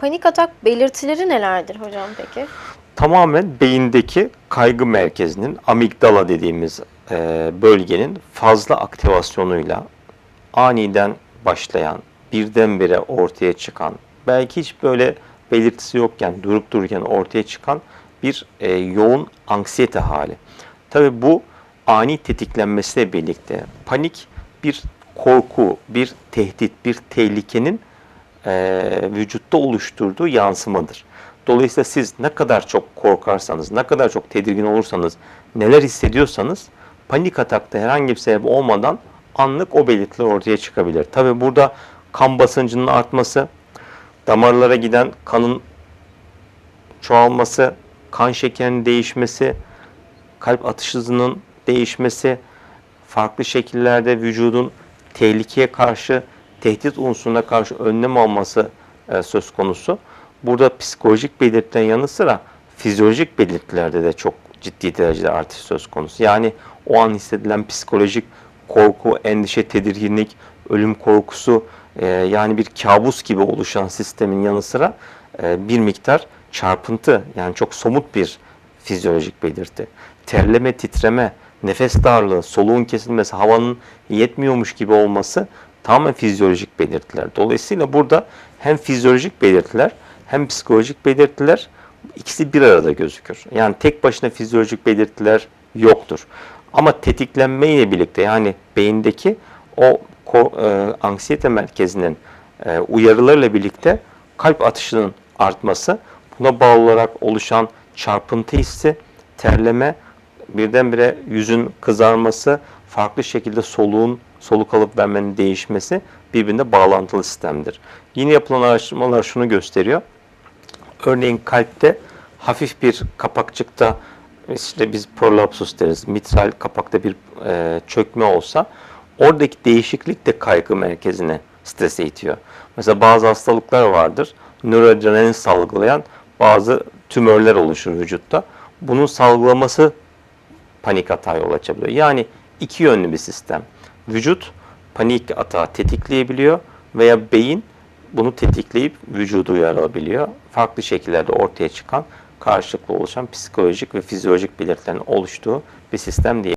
Panik atak belirtileri nelerdir hocam peki? Tamamen beyindeki kaygı merkezinin amigdala dediğimiz e, bölgenin fazla aktivasyonuyla aniden başlayan, birdenbire ortaya çıkan, belki hiç böyle belirtisi yokken, durup dururken ortaya çıkan bir e, yoğun anksiyete hali. Tabii bu ani tetiklenmesiyle birlikte panik bir korku, bir tehdit, bir tehlikenin e, vücutta oluşturduğu yansımadır. Dolayısıyla siz ne kadar çok korkarsanız, ne kadar çok tedirgin olursanız, neler hissediyorsanız panik atakta herhangi bir sebep olmadan anlık o belirtiler ortaya çıkabilir. Tabi burada kan basıncının artması, damarlara giden kanın çoğalması, kan şekerinin değişmesi, kalp atış hızının değişmesi, farklı şekillerde vücudun tehlikeye karşı, tehdit unsuruna karşı önlem alması e, söz konusu. Burada psikolojik belirtilerin yanı sıra fizyolojik belirtilerde de çok ciddi derecede artış söz konusu. Yani o an hissedilen psikolojik korku, endişe, tedirginlik, ölüm korkusu e, yani bir kabus gibi oluşan sistemin yanı sıra e, bir miktar çarpıntı yani çok somut bir fizyolojik belirti. Terleme, titreme, nefes darlığı, soluğun kesilmesi, havanın yetmiyormuş gibi olması tamamen fizyolojik belirtiler. Dolayısıyla burada hem fizyolojik belirtiler hem psikolojik belirtiler ikisi bir arada gözükür. Yani tek başına fizyolojik belirtiler yoktur. Ama tetiklenme ile birlikte yani beyindeki o e, anksiyete merkezinin e, uyarılarıyla birlikte kalp atışının artması, buna bağlı olarak oluşan çarpıntı hissi, terleme, birdenbire yüzün kızarması, farklı şekilde soluğun soluk alıp vermenin değişmesi birbirine bağlantılı sistemdir. Yine yapılan araştırmalar şunu gösteriyor. Örneğin kalpte hafif bir kapakçıkta işte biz prolapsus deriz. Mitral kapakta bir e, çökme olsa oradaki değişiklik de kaygı merkezine strese itiyor. Mesela bazı hastalıklar vardır. Nöroadrenalin salgılayan bazı tümörler oluşur vücutta. Bunun salgılaması panik atağa yol açabiliyor. Yani iki yönlü bir sistem. Vücut panik atağı tetikleyebiliyor veya beyin bunu tetikleyip vücudu uyarabiliyor. Farklı şekillerde ortaya çıkan karşılıklı oluşan psikolojik ve fizyolojik belirtilerin oluştuğu bir sistem diye.